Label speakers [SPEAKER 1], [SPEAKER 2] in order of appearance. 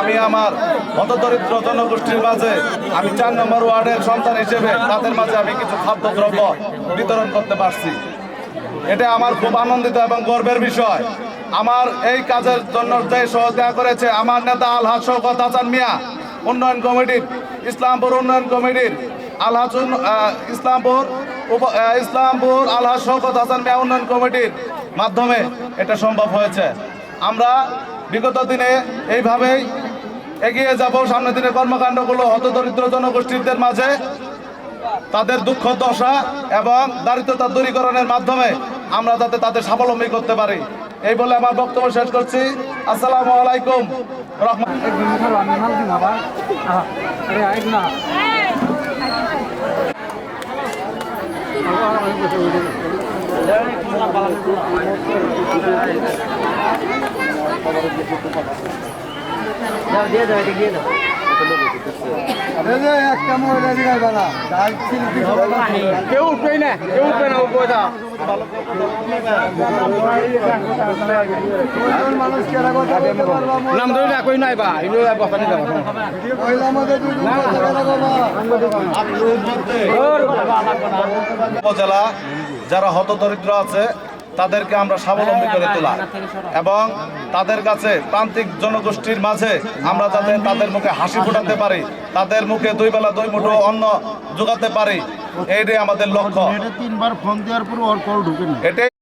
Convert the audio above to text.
[SPEAKER 1] আমি আমার হতদরিদ্র জনগোষ্ঠীর মাঝে আমি চার নম্বর ওয়ার্ডের সন্তান হিসেবে তাদের মাঝে আমি কিছু খাদ্যদ্রব্য বিতরণ করতে পারছি। এটা আমার খুব আনন্দিত এবং গর্বের বিষয়। আমার এই কাজের জন্য যে সহযোগিতা করেছে আমার নেতা আলহাজ শওকত হাসান মিয়া, উন্নয়ন কমিটির, ইসলামপুর উন্নয়ন কমিটির আলহাজ ইসলামপুর ইসলামপুর আলহাজ শওকত হাসান মিয়া উন্নয়ন কমিটির মাধ্যমে এটা সম্ভব হয়েছে। আমরা বিগত দিনে এইভাবেই এগিয়ে যাব সামনের দিনের কর্মকাণ্ডগুলো হতদরিদ্র জনগোষ্ঠীদের মাঝে তাদের দুঃখ দশা এবং দারিদ্রতা দূরীকরণের মাধ্যমে আমরা যাতে তাদের স্বাবলম্বী করতে পারি এই বলে আমার বক্তব্য শেষ করছি আসসালামু আলাইকুম রহমান
[SPEAKER 2] কেউ উঠবে না কেউ উঠবে না উপরে দাও নাম ধরে না নাই বা ইনো বসানি মহিলা
[SPEAKER 1] উপজেলা যারা হতদরিদ্র আছে তাদেরকে আমরা স্বাবলম্বী করে তোলা। এবং তাদের কাছে প্রান্তিক জনগোষ্ঠীর মাঝে আমরা যাতে তাদের মুখে হাসি ফোটাতে পারি তাদের মুখে দুই বেলা দুই মুঠো অন্ন যোগাতে পারি এটাই আমাদের লক্ষ্য।
[SPEAKER 3] তিনবার ফোন দেওয়ার পর ওর কল ঢুকে না।
[SPEAKER 1] এটাই